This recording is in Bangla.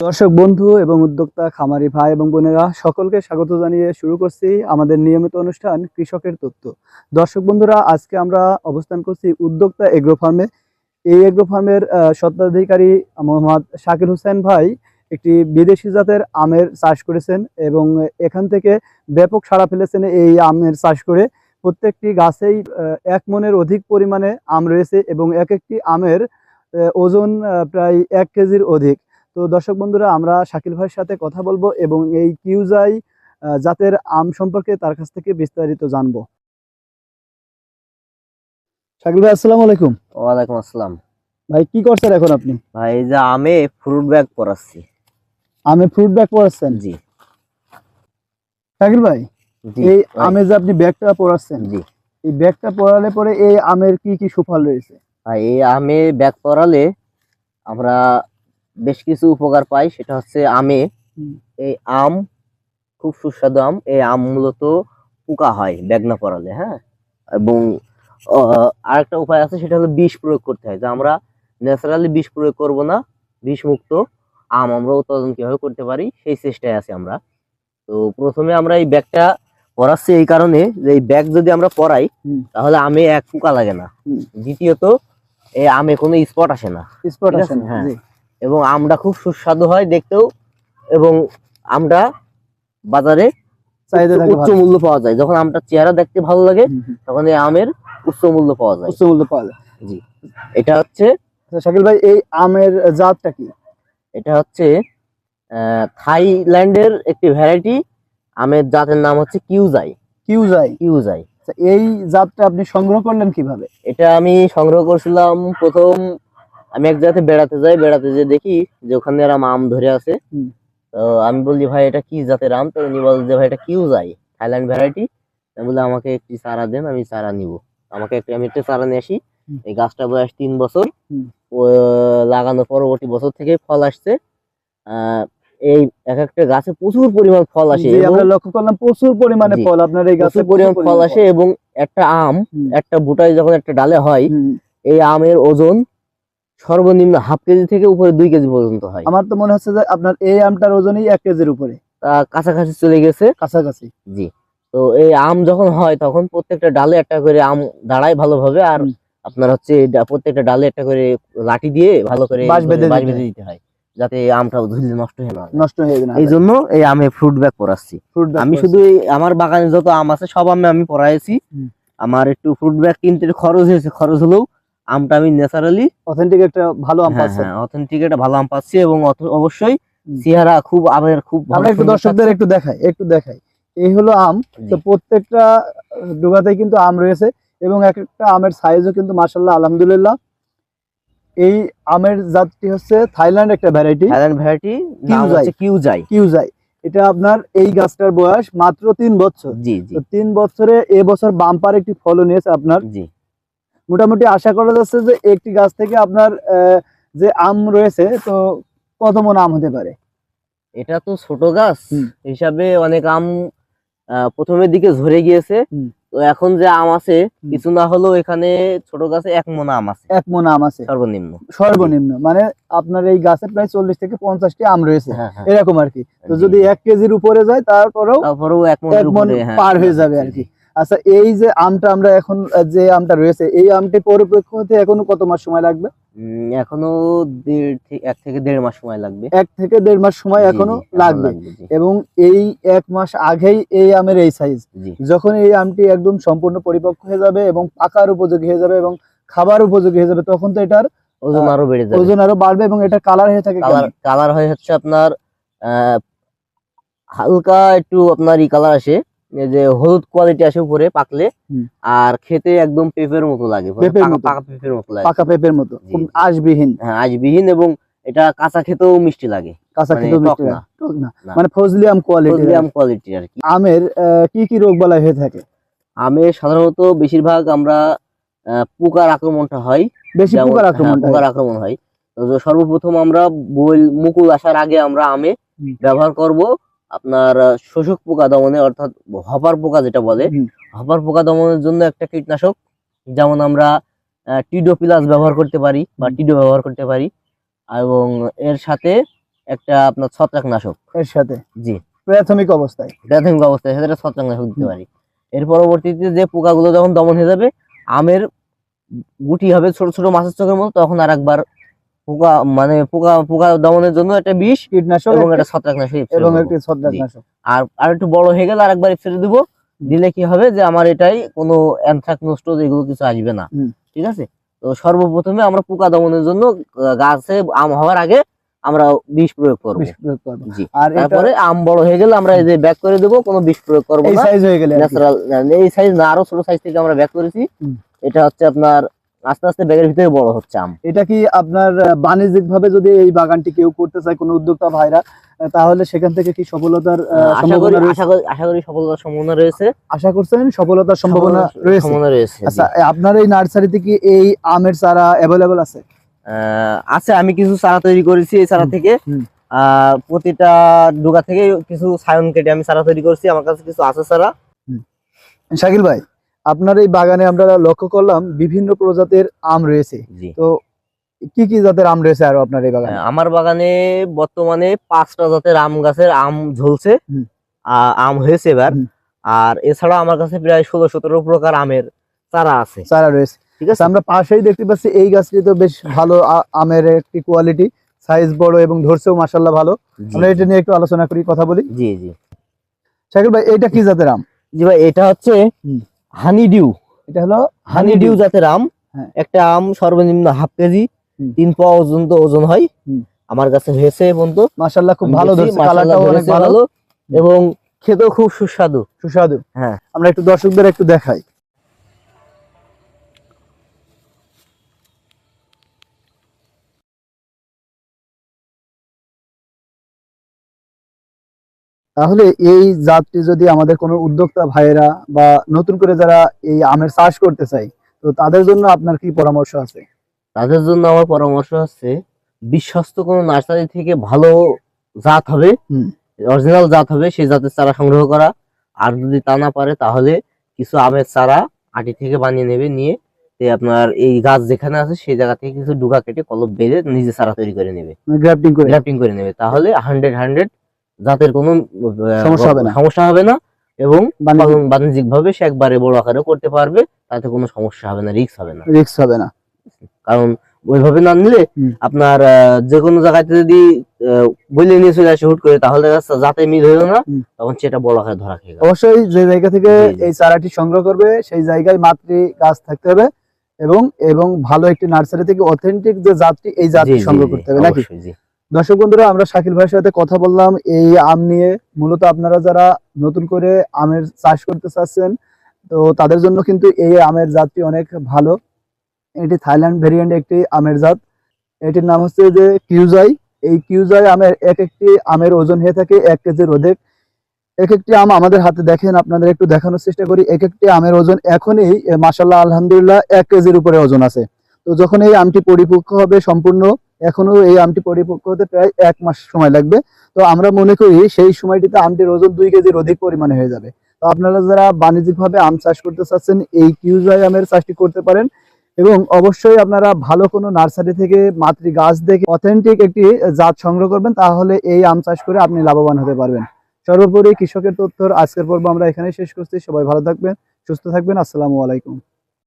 দর্শক বন্ধু এবং উদ্যোক্তা খামারি ভাই এবং বোনেরা, সকলকে স্বাগত জানিয়ে শুরু করছি আমাদের নিয়মিত অনুষ্ঠান কৃষকের তথ্য। দর্শক বন্ধুরা, আজকে আমরা অবস্থান করছি উদ্যোক্তা এগ্রো ফার্মে। এই এগ্রো ফার্মের স্বত্বাধিকারী মোহাম্মদ শাকির হোসেন ভাই একটি বিদেশি জাতের আমের চাষ করেছেন এবং এখান থেকে ব্যাপক সাড়া ফেলেছেন এই আমের চাষ করে। প্রত্যেকটি গাছেই এক মনের অধিক পরিমাণে আম রয়েছে এবং এক একটি আমের ওজন প্রায় এক কেজির অধিক। তো দর্শক বন্ধুরা আমরা শাকিল ভাইয়ের সাথে কথা বলব এবং এই কিউজাই জাতের আম সম্পর্কে তার কাছ থেকে বিস্তারিত জানব। শাকিল ভাই আসসালামু আলাইকুম। ওয়ালাইকুম আসসালাম। ভাই কি করছেন এখন আপনি? ভাই এই যে আমে ফ্রুট ব্যাগ পরাচ্ছি। আমে ফ্রুট ব্যাগ পরাচ্ছেন? জি। শাকিল ভাই এই আমে যে আপনি ব্যাগটা পরাচ্ছেন জি। এই ব্যাগটা পরালে পরে এই আমের কি কি সুফল রয়েছে? ভাই এই আমে ব্যাগ পরালে আমরা বেশ কিছু উপকার পাই সেটা হচ্ছে আমে। এই আম খুব সুস্বাদু আম। এই আম মূলত পোকা হয় ব্যাগ না পরালে হ্যাঁ? এবং আরেকটা উপায় আছে সেটা হলো বিষ প্রয়োগ করতে হয়। যে আমরা ন্যাচারালি বিষ প্রয়োগ করব না বিষ মুক্ত আম আমরা উৎপাদন কীভাবে করতে পারি সেই চেষ্টায় আছি আমরা। তো প্রথমে আমরা এই ব্যাগটা পরাচ্ছি এই কারণে যে এই ব্যাগ যদি আমরা পরাই তাহলে আমে এক পোকা লাগে না। দ্বিতীয়ত এই আমে কোনো স্পট আসে না। স্পট আছে, না? হ্যাঁ। এবং আমটা খুব সুস্বাদু হয় দেখতেও এবং আমটা বাজারে উচ্চ-। মূল্য পাওয়া যায়। যখন আমটা চেহারা দেখতে ভালো লাগে। তখন এই আমের উচ্চ মূল্য পাওয়া যায়। উচ্চ মূল্য পাওয়া যায়। জি। এটা হচ্ছে আচ্ছা, শাকিল ভাই এই আমের জাতটা কি? এটা হচ্ছে থাইল্যান্ডের একটি ভ্যারাইটি। আমের জাতের নাম হচ্ছে কিউজাই। কিউজাই। কিউজাই। আচ্ছা, এই জাতটা আপনি সংগ্রহ করলেন কীভাবে? এটা আমি সংগ্রহ করছিলাম প্রথম আমি এক জায়গাতে বেড়াতে যাই বেড়াতে যেয়ে দেখি যে ওখানে এরম আম ধরে আছে। তো আমি বলি ভাই এটা কি জাতের আম? তো উনি বল যে ভাই এটা কিউ যাই থাইল্যান্ড ভ্যারাইটি। আমি বলে আমাকে একটি চারা দেন আমি চারা নিব। আমাকে একটা আমি একটা চারা নিয়ে আসি। এই গাছটা বয়স তিন বছর। লাগানোর পরবর্তী বছর থেকে ফল আসছে। আহ, এই এক একটা গাছে প্রচুর পরিমাণ ফল আসে আমরা লক্ষ্য করলাম প্রচুর পরিমাণে ফল আপনার এই গাছে পরিমাণ ফল আসে এবং একটা আম একটা বুটায় যখন একটা ডালে হয় এই আমের ওজন সর্বনিম্ন হাফ কেজি থেকে উপরে দুই কেজি পর্যন্ত হয়। আমার তো মনে হচ্ছে যে আপনার এই আমটার ওজনই এক কেজির উপরে। তা কাছাকাছি চলে গেছে? কাছাকাছি। জি। তো এই আম যখন হয় তখন প্রত্যেকটা ডালে একটা করে আম দাঁড়ায় ভালোভাবে আর আপনার হচ্ছে প্রত্যেকটা ডালে একটা করে লাঠি দিয়ে ভালো করে বাঁশ বেঁধে দিতে হয়। যাতে আমটা ধুলে নষ্ট হয়ে না নষ্ট হয়ে না এই জন্য এই আমে ফ্রুট ব্যাগ পরাচ্ছি। আমি শুধু আমার বাগানে যত আম আছে সব আমে আমি পরাইছি। আমার একটু ফ্রুট ব্যাগ কিনতে খরচ হয়েছে খরচ হলেও আমটা আমি ন্যাচারালি অথেন্টিক একটা ভালো আম হ্যাঁ পাচ্ছেন। হ্যাঁ অথেন্টিক একটা ভালো আম পাচ্ছি এবং অবশ্যই। চেহারা খুব আমের খুব ভালো একটু দর্শকদের একটু দেখাই একটু দেখাই। এই হলো আম তো প্রত্যেকটা ডোগাতে কিন্তু আম রয়েছে এবং এক একটা আমের সাইজও কিন্তু মাশাল্লাহ আলহামদুলিল্লাহ। এই আমের জাতটি হচ্ছে থাইল্যান্ড একটা ভ্যারাইটি থাইল্যান্ড ভ্যারাইটি নাম হচ্ছে কিউজাই। কিউজাই। এটা আপনার এই গাছটার বয়স মাত্র তিন বছর। জি জি। তো তিন বছরে এবছর বাম্পার একটি ফলন নিয়েছে আপনার। জি। মোটামুটি আশা করা যাচ্ছে যে একটি গাছ থেকে আপনার যে আম রয়েছে তো কত মন আম হতে পারে? এটা তো ছোট গাছ হিসাবে অনেক আম প্রথমের দিকে ঝরে গিয়েছে। তো এখন যে আম আছে কিছু না হলেও এখানে ছোট গাছে এক মন আম আছে। এক মন আম আছে। সর্বনিম্ন। সর্বনিম্ন। মানে আপনার এই গাছে প্রায় চল্লিশ থেকে পঞ্চাশটি আম রয়েছে। হ্যাঁ হ্যাঁ। এরকম আর কি। তো যদি এক কেজির উপরে যায় তারপরেও তারপরেও এক মন হ্যাঁ, পার হয়ে যাবে আর কি। আচ্ছা এই যে আমটা আমরা এখন যে আমটা রয়েছে এই আমটি পরিপক্ক হতে এখনও কত মাস সময় লাগবে? এখনও এক থেকে দেড় মাস সময় লাগবে। এক থেকে দেড় মাস সময় এখনও লাগবে। এবং এই এক মাস আগেই এই আমের এই সাইজ যখন এই আমটি একদম সম্পূর্ণ পরিপক্ক হয়ে যাবে এবং পাকার উপযোগী হয়ে যাবে এবং খাবার উপযোগী হয়ে যাবে তখন তো এটার ওজন আরও বেড়ে যাবে। ওজন আরও বাড়বে এবং এটা কালার হয়ে থাকে কালার হয়ে হচ্ছে আপনার আহ, হালকা একটু আপনার ই কালার আসে। যে হলুদ কোয়ালিটি আসে উপরে পাকলে আর খেতে একদম পেঁপের মতো লাগে। পাকা- পেঁপের মতো লাগে। পাকা পেঁপের মতো। জি, খুব জি। আঁশবিহীন। হ্যাঁ আজবিহীন এবং এটা কাঁচা খেতেও মিষ্টি লাগে। কাঁচা মানে খেতেও মিষ্টি না। টক না। না। মানে ফজলি আম কোয়ালিটি আর কি। আমের কি কি রোগ বালাই হয়ে থাকে? আমে সাধারণত বেশিরভাগ আমরা পোকার আক্রমণটা হয়। বেশি পোকার হ্যাঁ, আক্রমণ পোকার আক্রমণ হয়। সর্বপ্রথম আমরা বইল মুকুল আসার আগে আমরা আমে ব্যবহার করব। আপনার শোষক পোকা দমনে অর্থাৎ হপার পোকা যেটা বলে হপার পোকা দমনের জন্য একটা কীটনাশক যেমন আমরা টিডো প্লাস ব্যবহার করতে পারি বা টিডো ব্যবহার করতে পারি। এবং এর সাথে একটা আপনার ছত্রাকনাশক। এর সাথে? জি। প্রাথমিক অবস্থায়? প্রাথমিক অবস্থায় সেটা একটা ছত্রাকনাশক দিতে পারি। এর পরবর্তীতে যে পোকাগুলো যখন দমন হয়ে যাবে আমের গুটি হবে ছোট ছোট মাছের চোখের মতো তখন আর একবার পোকা মানে পোকা পোকা দমনের জন্য একটা বিষ কীটনাশক এবং একটা ছত্রাকনাশক এবং। একটি ছত্রাকনাশক। আর আর একটু বড় হয়ে গেলে আরেকবার স্প্রে দিব। দিলে কি হবে যে আমার এটাই কোনো অ্যানথ্রাক নষ্ট এগুলো কিছু আসবে না। ঠিক আছে? তো সর্বপ্রথমে আমরা পোকা দমনের জন্য গাছে আম হওয়ার আগে আমরা বিষ প্রয়োগ করব। বিষ প্রয়োগ করব। জি। আর তারপরে আম বড় হয়ে গেলে আমরা এই যে ব্যাক করে দেবো কোনো বিষ প্রয়োগ করব এই সাইজ হয়ে গেলে ন্যাচারাল এই সাইজ না আরও ছোট সাইজ থেকে আমরা ব্যাক করেছি। এটা হচ্ছে আপনার আস্তে আস্তে ব্যাগের ভিতরে বড় হচ্ছে আম। এটা কি আপনার বাণিজ্যিক ভাবে যদি এই বাগানটি কেউ করতে চায় কোনো উদ্যোক্তা ভাইরা তাহলে সেখান থেকে কি সফলতার আশা করি সম্ভাবনা রয়েছে? আশা করি সফলতার সম্ভাবনা রয়েছে। আশা করছেন সফলতার সম্ভাবনা রয়েছে। আচ্ছা আপনার এই নার্সারিতে কি এই আমের চারা অ্যাভেলেবল আছে? আছে আমি কিছু চারা তৈরি করেছি এই চারা থেকে। আহ, প্রতিটা ডোকা থেকে কিছু সায়ন কেটে আমি চারা তৈরি করছি আমার কাছে কিছু আছে চারা। শাকিল ভাই আপনার এই বাগানে আমরা লক্ষ্য করলাম বিভিন্ন প্রজাতির আম রয়েছে। তো কি কি জাতের আম রয়েছে আরও আপনার এই বাগানে? আমার বাগানে বর্তমানে পাঁচটা জাতের আম গাছের আম ঝলছে। আম হয়েছে এবার। আর এছাড়া আমার কাছে প্রায় ষোলো সতেরো প্রকার আমের চারা আছে। চারা রয়েছে। ঠিক আছে? আচ্ছা, আমরা পাশেই দেখতে পাচ্ছি এই গাছটি তো বেশ ভালো আমের একটি কোয়ালিটি সাইজ বড় এবং ধরছেও মাসাল্লাহ ভালো। আমরা এটা নিয়ে একটু আলোচনা করি কথা বলি। জি জি। শাকিল ভাই এটা কি জাতের আম? জি ভাই এটা হচ্ছে হুম। হানি ডিউ। এটা হলো হানি ডিউ জাতের আম। হ্যাঁ। একটা আম সর্বনিম্ন হাফ কেজি। তিন পাওয়া ওজন তো ওজন হয়। আমার কাছে হয়েছে বন্ধু মাসাল্লাহ খুব ভালো ধরছে কালারটাও অনেক ভালো। ভালো। এবং খেতেও খুব সুস্বাদু। সুস্বাদু। হ্যাঁ। আমরা একটু দর্শকদের একটু দেখাই। তাহলে এই জাতটি যদি আমাদের কোনো উদ্যোক্তা ভাইয়েরা বা নতুন করে যারা এই আমের চাষ করতে চাই তো তাদের জন্য আপনার কি পরামর্শ আছে? তাদের জন্য আমার পরামর্শ আছে বিশ্বস্ত কোনো নার্সারি থেকে ভালো জাত হবে অরিজিনাল জাত হবে সেই জাতের চারা সংগ্রহ করা। আর যদি তা না পারে তাহলে কিছু আমের চারা আটি থেকে বানিয়ে নেবে নিয়ে আপনার এই গাছ যেখানে আছে সেই জায়গা থেকে কিছু ডুগা কেটে কলপ বেঁধে নিজে চারা তৈরি করে নেবে। গ্রাফটিং করে। গ্রাফটিং করে নেবে। তাহলে হান্ড্রেড হান্ড্রেড জাতের কোনো সমস্যা হবে না। সমস্যা হবে না এবং বাণিজ্যিক ভাবে সে একবারে বড় আকারে করতে পারবে তাতে কোনো সমস্যা হবে না রিস্ক হবে না। রিস্ক হবে না। কারণ ওইভাবে না নিলে আপনার যে কোনো জায়গাতে যদি বলে নিয়ে চলে আসে হুট করে তাহলে যাতে মিল হইল না তখন সেটা বড় আকারে ধরা খেয়ে অবশ্যই যে জায়গা থেকে। এই চারাটি সংগ্রহ করবে সেই জায়গায় মাতৃ গাছ থাকতে হবে এবং এবং ভালো একটি নার্সারি থেকে অথেন্টিক যে জাতটি এই জাতটি সংগ্রহ করতে হবে নাকি? দর্শক বন্ধুরা, আমরা শাকিল ভাইয়ের সাথে কথা বললাম। এই আম নিয়ে মূলত আপনারা যারা নতুন করে আমের চাষ করতে চাচ্ছেন, তো তাদের জন্য কিন্তু এই আমের জাতটি অনেক ভালো। এটি থাইল্যান্ড ভেরিয়েন্ট একটি আমের জাত। এটির নাম হচ্ছে যে কিউজাই। এই কিউজাই আমের এক একটি আমের ওজন হয়ে থাকে এক কেজির অধিক এক একটি আম আমাদের হাতে দেখেন, আপনাদের একটু দেখানোর চেষ্টা করি। এক একটি আমের ওজন এখনই মাসাল্লাহ আলহামদুলিল্লাহ, এক কেজির উপরে ওজন আছে। তো যখন এই আমটি পরিপক্ক হবে সম্পূর্ণ এখনও এই আমটি পরিপক্ক হতে প্রায় এক মাস সময় লাগবে। তো আমরা মনে করি সেই সময়টিতে আমটির ওজন দুই কেজির অধিক পরিমাণে হয়ে যাবে। তো আপনারা যারা বাণিজ্যিকভাবে আম চাষ করতে চাচ্ছেন, এই কিউজাই আমের চাষটি করতে পারেন এবং অবশ্যই আপনারা ভালো কোনো নার্সারি থেকে মাতৃ গাছ দেখে অথেন্টিক একটি জাত সংগ্রহ করবেন, তাহলে এই আম চাষ করে আপনি লাভবান হতে পারবেন। সর্বোপরি কৃষকের তথ্যর আজকের পর্ব আমরা এখানে শেষ করছি। সবাই ভালো থাকবেন, সুস্থ থাকবেন। আসসালামু আলাইকুম।